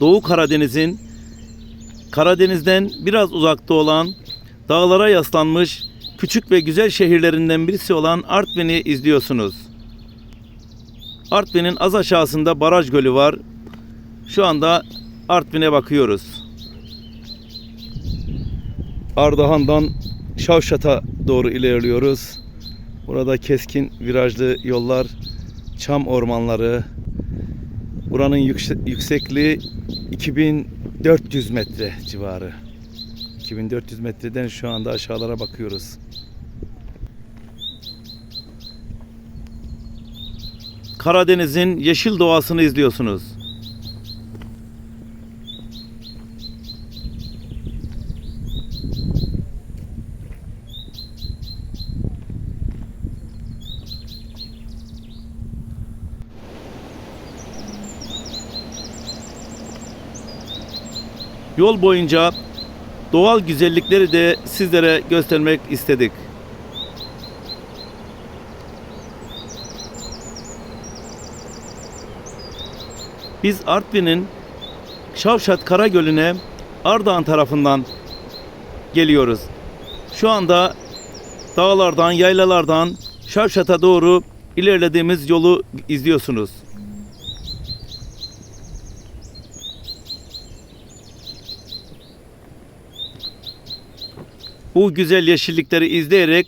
Doğu Karadeniz'in Karadeniz'den biraz uzakta olan dağlara yaslanmış küçük ve güzel şehirlerinden birisi olan Artvin'i izliyorsunuz. Artvin'in az aşağısında Baraj Gölü var. Şu anda Artvin'e bakıyoruz. Ardahan'dan Şavşat'a doğru ilerliyoruz. Burada keskin virajlı yollar, çam ormanları. Buranın yükse- yüksekliği 2400 metre civarı. 2400 metreden şu anda aşağılara bakıyoruz. Karadeniz'in yeşil doğasını izliyorsunuz. Yol boyunca doğal güzellikleri de sizlere göstermek istedik. Biz Artvin'in Şavşat Karagölü'ne Ardahan tarafından geliyoruz. Şu anda dağlardan, yaylalardan Şavşat'a doğru ilerlediğimiz yolu izliyorsunuz. Bu güzel yeşillikleri izleyerek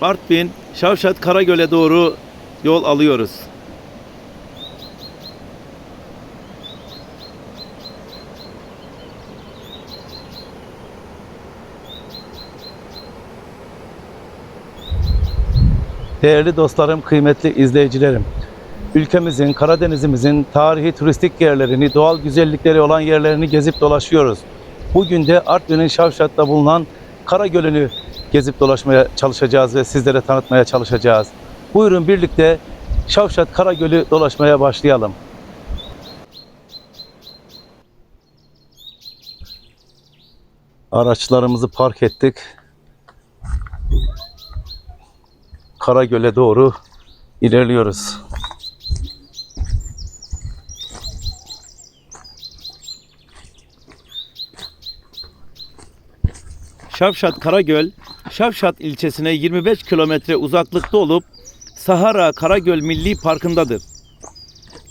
Artvin, Şavşat, Karagöl'e doğru yol alıyoruz. Değerli dostlarım, kıymetli izleyicilerim. Ülkemizin, Karadenizimizin tarihi turistik yerlerini, doğal güzellikleri olan yerlerini gezip dolaşıyoruz. Bugün de Artvin'in Şavşat'ta bulunan Karagöl'ünü gezip dolaşmaya çalışacağız ve sizlere tanıtmaya çalışacağız. Buyurun birlikte Şavşat Karagöl'ü dolaşmaya başlayalım. Araçlarımızı park ettik. Karagöl'e doğru ilerliyoruz. Şavşat Karagöl, Şavşat ilçesine 25 kilometre uzaklıkta olup Sahara Karagöl Milli Parkı'ndadır.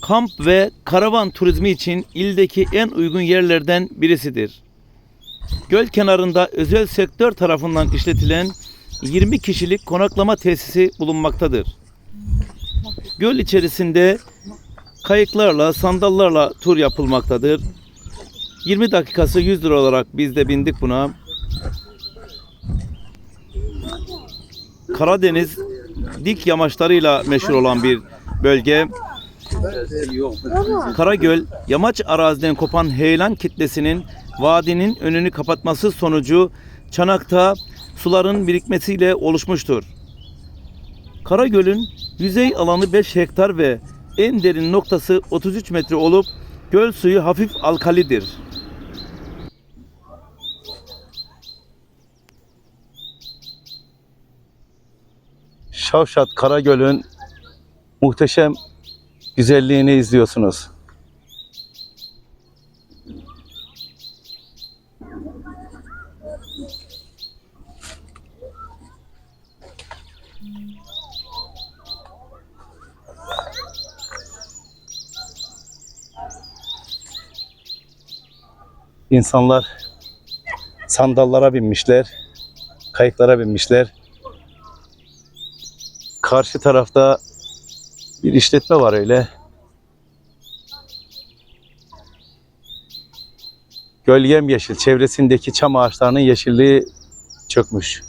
Kamp ve karavan turizmi için ildeki en uygun yerlerden birisidir. Göl kenarında özel sektör tarafından işletilen 20 kişilik konaklama tesisi bulunmaktadır. Göl içerisinde kayıklarla, sandallarla tur yapılmaktadır. 20 dakikası 100 lira olarak biz de bindik buna. Karadeniz dik yamaçlarıyla meşhur olan bir bölge. Karagöl, yamaç araziden kopan heyelan kitlesinin vadinin önünü kapatması sonucu çanakta suların birikmesiyle oluşmuştur. Karagöl'ün yüzey alanı 5 hektar ve en derin noktası 33 metre olup göl suyu hafif alkalidir. Şavşat Karagöl'ün muhteşem güzelliğini izliyorsunuz. İnsanlar sandallara binmişler, kayıklara binmişler. Karşı tarafta bir işletme var öyle. Göl yemyeşil, çevresindeki çam ağaçlarının yeşilliği çökmüş.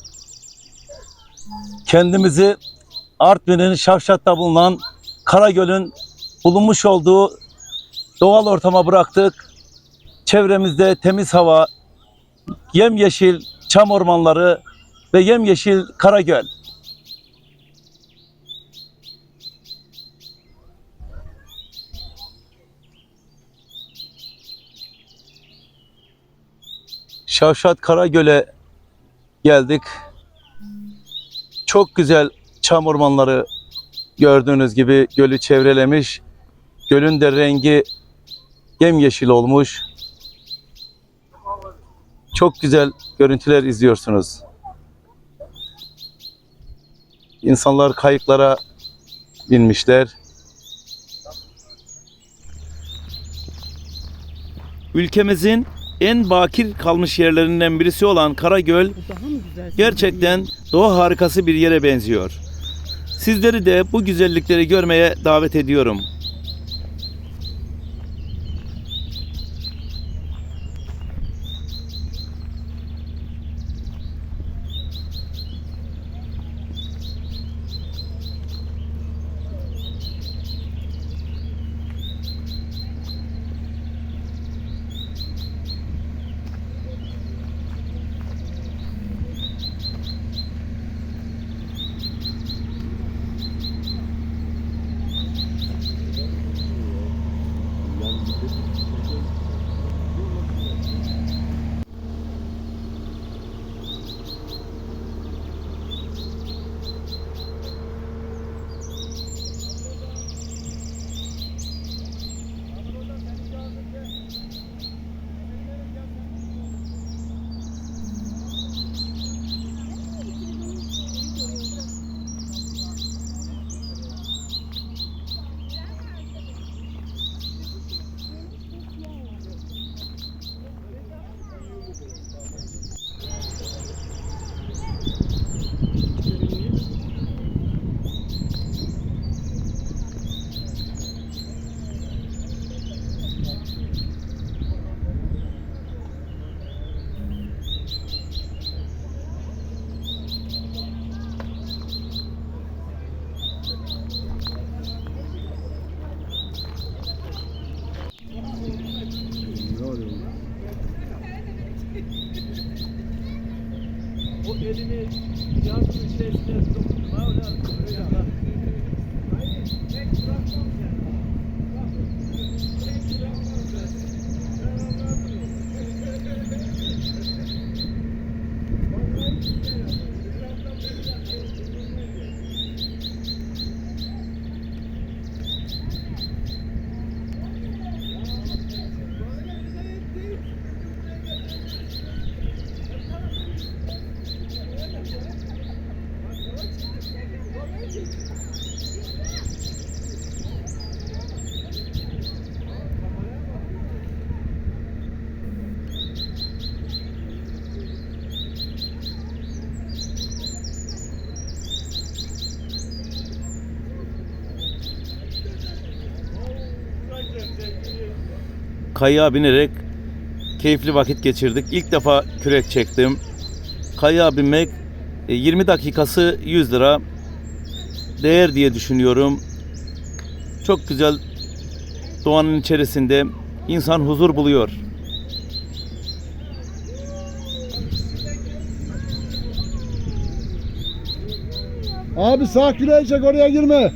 Kendimizi Artvin'in Şavşat'ta bulunan Karagöl'ün bulunmuş olduğu doğal ortama bıraktık. Çevremizde temiz hava, yemyeşil çam ormanları ve yemyeşil Karagöl. Şavşat Karagöl'e geldik. Çok güzel çam ormanları gördüğünüz gibi gölü çevrelemiş. Gölün de rengi yemyeşil olmuş. Çok güzel görüntüler izliyorsunuz. İnsanlar kayıklara binmişler. Ülkemizin en bakir kalmış yerlerinden birisi olan Karagöl gerçekten doğa harikası bir yere benziyor. Sizleri de bu güzellikleri görmeye davet ediyorum. Kayığa binerek keyifli vakit geçirdik. İlk defa kürek çektim. Kayığa binmek e, 20 dakikası 100 lira. Değer diye düşünüyorum. Çok güzel doğanın içerisinde insan huzur buluyor. Abi sağ küreği çek oraya girme.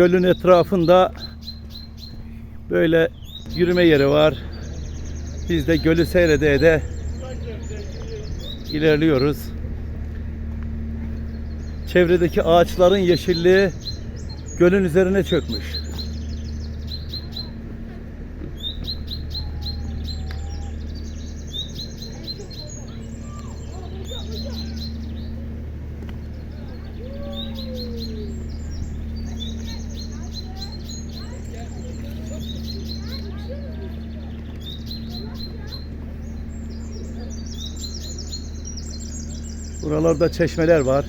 Gölün etrafında böyle yürüme yeri var. Biz de gölü seyrede ede ilerliyoruz. Çevredeki ağaçların yeşilliği gölün üzerine çökmüş. Buralarda çeşmeler var.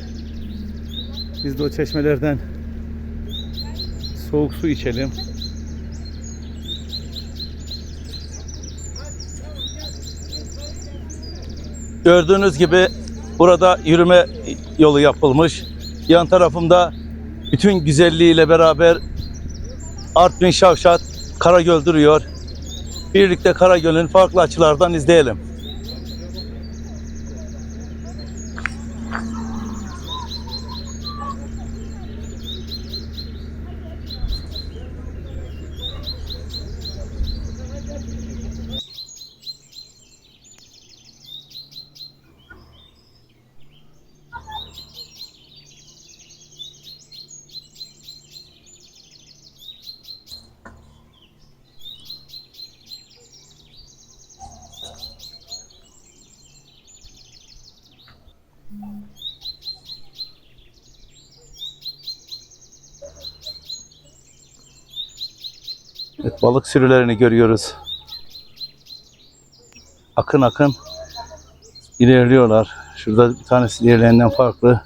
Biz de o çeşmelerden soğuk su içelim. Gördüğünüz gibi burada yürüme yolu yapılmış. Yan tarafımda bütün güzelliğiyle beraber Artvin Şavşat Karagöl duruyor. Birlikte Karagöl'ün farklı açılardan izleyelim. Evet, balık sürülerini görüyoruz. Akın akın ilerliyorlar. Şurada bir tanesi diğerlerinden farklı.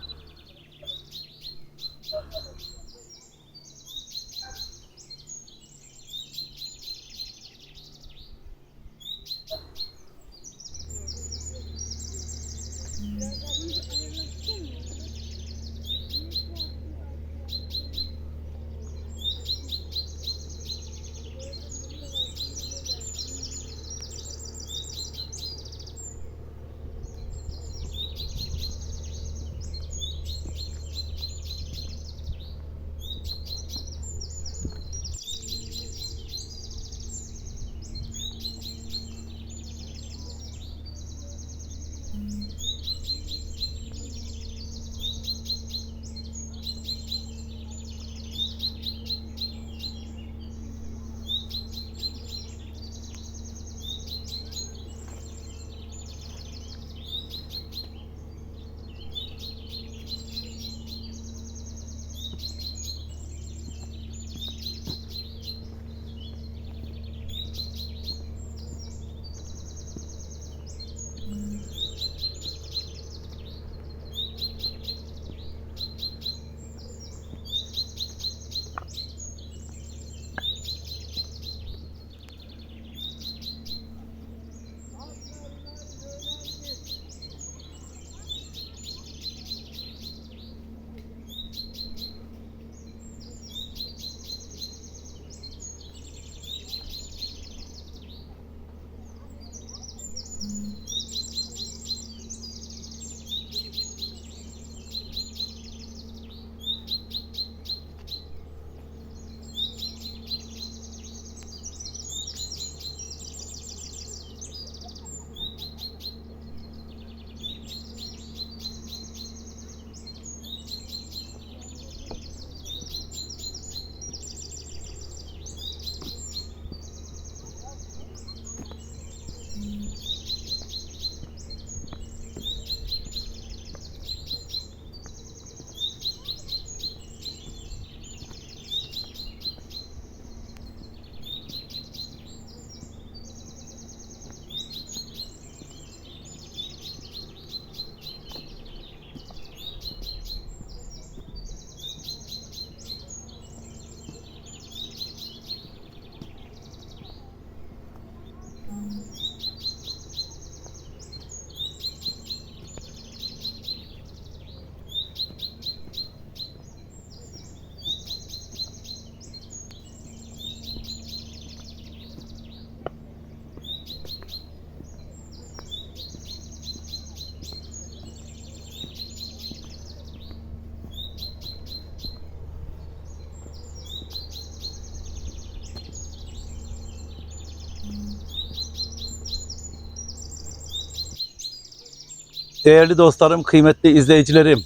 Değerli dostlarım, kıymetli izleyicilerim.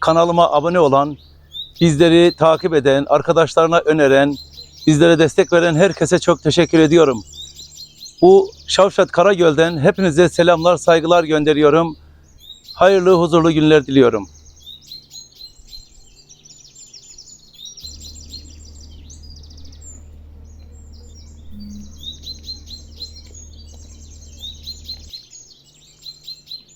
Kanalıma abone olan, bizleri takip eden, arkadaşlarına öneren, bizlere destek veren herkese çok teşekkür ediyorum. Bu Şavşat Karagöl'den hepinize selamlar, saygılar gönderiyorum. Hayırlı, huzurlu günler diliyorum.